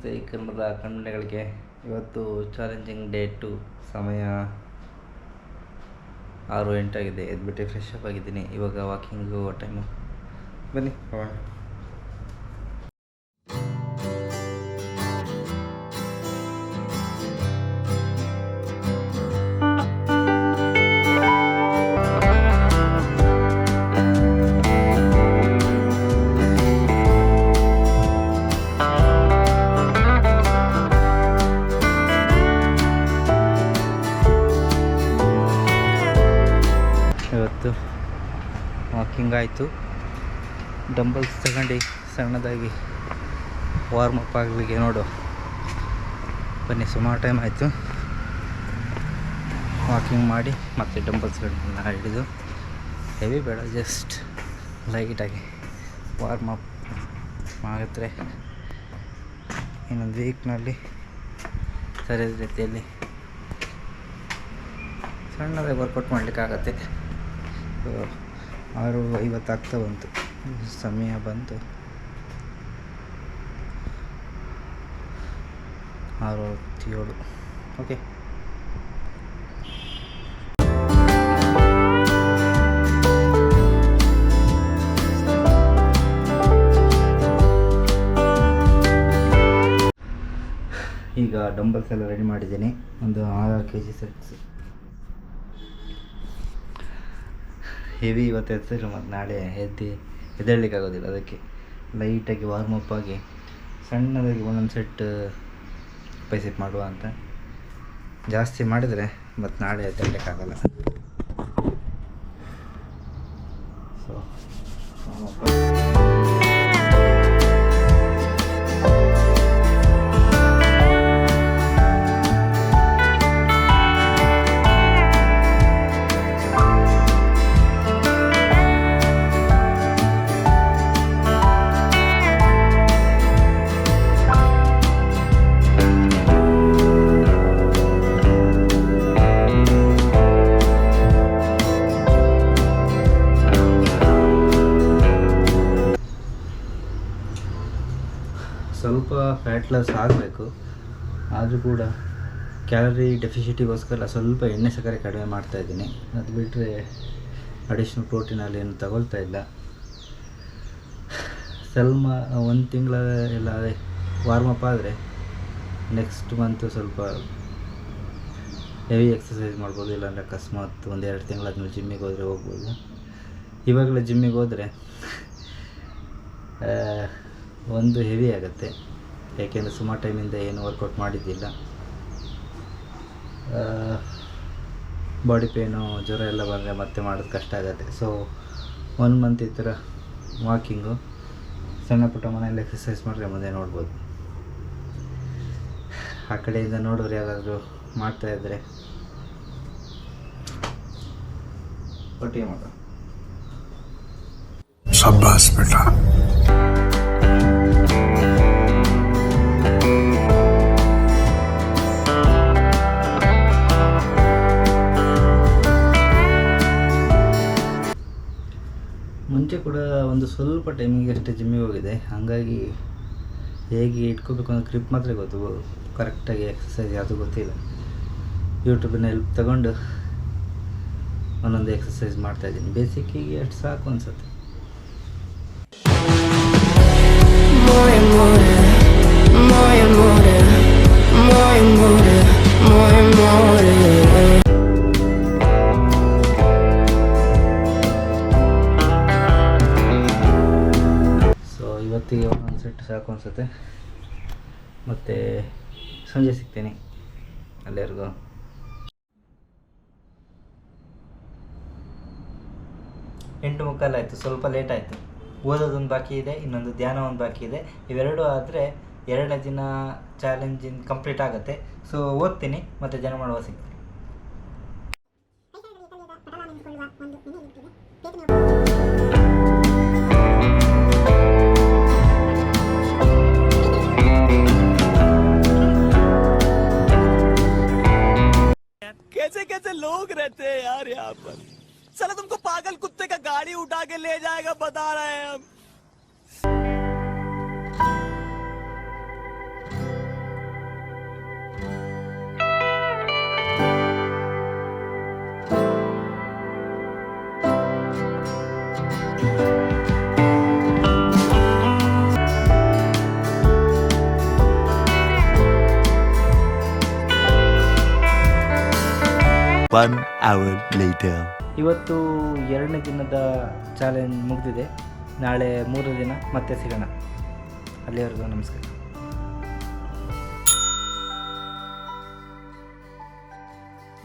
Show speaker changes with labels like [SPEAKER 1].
[SPEAKER 1] ನಮಸ್ತೆ ಕನ್ನಡದ ಕನ್ನಡಿಗಳಿಗೆ ಇವತ್ತು ಚಾಲೆಂಜಿಂಗ್ ಡೇ ಟು ಸಮಯ ಆರು ಎಂಟಾಗಿದೆ ಎದ್ಬಿಟ್ಟು ಫ್ರೆಶ್ ಅಪ್ ಆಗಿದ್ದೀನಿ. ಇವಾಗ ವಾಕಿಂಗ್ ಟೈಮು ಬನ್ನಿ, ಹೋಗೋಣ. ವಾಕಿಂಗ್ ಆಯಿತು. ಡಂಬಲ್ಸ್ ತಗೊಂಡು ಸಣ್ಣದಾಗಿ ವಾರ್ಮ್ ಅಪ್ ಆಗಲಿಕ್ಕೆ ನೋಡು. ಬನ್ನಿ, ಸುಮಾರು ಟೈಮ್ ಆಯಿತು. ವಾಕಿಂಗ್ ಮಾಡಿ ಮತ್ತು ಡಂಬಲ್ಸ್ಗಳನ್ನೆಲ್ಲ ಹಿಡಿದು ಹೆವಿ ಬೇಡ ಜಸ್ಟ್ ಲೈಟಾಗಿ ವಾರ್ಮ್ ಅಪ್ ಮಾಡಿದ್ರೆ ಇನ್ನೊಂದು ವೀಕ್ನಲ್ಲಿ ಸರಿಯಾದ ರೀತಿಯಲ್ಲಿ ಸಣ್ಣದಾಗಿ ವರ್ಕೌಟ್ ಮಾಡಲಿಕ್ಕಾಗತ್ತೆ. ಆರು ಐವತ್ತು ಆಗ್ತಾ ಬಂತು. ಸಮಯ ಬಂತು. ಆರು ಏಳು ಓಕೆ ಈಗ ಡಂಬಲ್ಸ್ ಎಲ್ಲ ರೆಡಿ ಮಾಡಿದ್ದೀನಿ. ಒಂದು ಆರು ಕೆ ಜಿ ಸೆಟ್ಸ್ ಹೆವಿ ಇವತ್ತು ಎತ್ತಿದ್ರೆ ಮತ್ತು ನಾಳೆ ಎದ್ದು ಎದ್ದೇಳಲಿಕ್ಕಾಗೋದಿಲ್ಲ ಅದಕ್ಕೆ ಲೈಟಾಗಿ ವಾರ್ಮ್ ಅಪ್ ಆಗಿ ಸಣ್ಣದಾಗಿ ಒಂದೊಂದು ಸೆಟ್ ಬೈಸೆಪ್ ಮಾಡುವ ಅಂತ. ಜಾಸ್ತಿ ಮಾಡಿದರೆ ಮತ್ತು ನಾಳೆ ಎದ್ದೇಳಲಿಕ್ಕಾಗಲ್ಲ. ಸೊ ಸ್ವಲ್ಪ ಫ್ಯಾಟ್ ಲಾಸ್ ಆಗಬೇಕು. ಆದರೂ ಕೂಡ ಕ್ಯಾಲರಿ ಡೆಫಿಷಿಟಿಗೋಸ್ಕರ ಸ್ವಲ್ಪ ಎಣ್ಣೆ ಸಕ್ಕರೆ ಕಡಿಮೆ ಮಾಡ್ತಾ ಇದ್ದೀನಿ. ಅದು ಬಿಟ್ಟರೆ ಅಡಿಷ್ನಲ್ ಪ್ರೋಟೀನಲ್ಲಿ ಏನು ತಗೊಳ್ತಾ ಇಲ್ಲ. ಸ್ವಲ್ಪ ಒಂದು ತಿಂಗಳ ಎಲ್ಲ ವಾರ್ಮಪ್ ಆದರೆ ನೆಕ್ಸ್ಟ್ ಮಂತು ಸ್ವಲ್ಪ ಹೆವಿ ಎಕ್ಸಸೈಸ್ ಮಾಡ್ಬೋದು, ಇಲ್ಲಾಂದರೆ ಅಕಸ್ಮಾತ್ ಒಂದು ಎರಡು ತಿಂಗಳಾದ್ಮೇಲೆ ಜಿಮ್ಮಿಗೆ ಹೋದರೆ ಹೋಗ್ಬೋದು. ಇವಾಗಲೇ ಜಿಮ್ಮಿಗೆ ಹೋದರೆ ಒಂದು ಹೆವಿ ಆಗುತ್ತೆ. ಯಾಕೆಂದರೆ ಸುಮಾರು ಟೈಮಿಂದ ಏನು ವರ್ಕೌಟ್ ಮಾಡಿದ್ದಿಲ್ಲ. ಬಾಡಿ ಪೇನು ಜ್ವರ ಎಲ್ಲ ಬಂದರೆ ಮತ್ತೆ ಮಾಡೋದು ಕಷ್ಟ ಆಗುತ್ತೆ. ಸೊ ಒನ್ ಮಂತ್ ಈ ಥರ ವಾಕಿಂಗು ಸಣ್ಣ ಪುಟ್ಟ ಮನೆಯಲ್ಲಿ ಎಕ್ಸಸೈಸ್ ಮಾಡಿದ್ರೆ ಮುಂದೆ ನೋಡ್ಬೋದು. ಆ ಕಡೆಯಿಂದ ನೋಡೋರು ಯಾರಾದರೂ ಮಾಡ್ತಾಯಿದ್ರೆ ಒಟ್ಟಿಗೆ ಮಾಡೋ ಮುಂಚೆ ಕೂಡ ಒಂದು ಸ್ವಲ್ಪ ಟೈಮಿಗೆ ಅಷ್ಟೇ ಜಿಮ್ಮಿಗೆ ಹೋಗಿದೆ ಹಾಗಾಗಿ ಹೇಗೆ ಇಟ್ಕೋಬೇಕು ಅನ್ನೋ ಕ್ರಿಪ್ ಮಾತ್ರ ಗೊತ್ತು. ಕರೆಕ್ಟಾಗಿ ಎಕ್ಸಸೈಸ್ ಯಾವುದು ಗೊತ್ತಿಲ್ಲ. ಯೂಟ್ಯೂಬಿನ ಹೆಲ್ಪ್ ತಗೊಂಡು ಒಂದೊಂದು ಎಕ್ಸಸೈಸ್ ಮಾಡ್ತಾಯಿದ್ದೀನಿ ಬೇಸಿಕ್ಕಿಗೆ ಎಷ್ಟು ಸಾಕು ಅನ್ಸುತ್ತೆ. ಇವತ್ತಿಗೆ ಒಂದೊಂದು ಸೆಟ್ ಸಾಕು ಅನಿಸುತ್ತೆ. ಮತ್ತು ಸಂಜೆ ಸಿಗ್ತೀನಿ. ಅಲ್ಲಿವರೆಗೂ ಎಂಟು ಮುಕ್ಕಾಲು ಆಯಿತು, ಸ್ವಲ್ಪ ಲೇಟ್ ಆಯಿತು. ಓದೋದೊಂದು ಬಾಕಿ ಇದೆ, ಇನ್ನೊಂದು ಧ್ಯಾನ ಒಂದು ಬಾಕಿ ಇದೆ. ಇವೆರಡು ಆದರೆ ಎರಡನೇ ದಿನ ಚಾಲೆಂಜಿನ ಕಂಪ್ಲೀಟ್ ಆಗುತ್ತೆ. ಸೊ ಓದ್ತೀನಿ, ಮತ್ತು ಜನ ಮಾಡುವ ಸಿಗ್ತೀನಿ.
[SPEAKER 2] यहाँ पर साला तुमको पागल कुत्ते का गाड़ी उठा के ले जाएगा, बता रहे हैं हम।
[SPEAKER 3] One ಅವರ್ ಲೇಟರ್
[SPEAKER 1] ಇವತ್ತು ಎರಡನೇ ದಿನದ ಚಾಲೆಂಜ್ ಮುಗಿದಿದೆ. ನಾಳೆ ಮೂರು ದಿನ ಮತ್ತೆ ಸಿಗೋಣ. ಅಲ್ಲಿವರೆಗೂ ನಮಸ್ಕಾರ.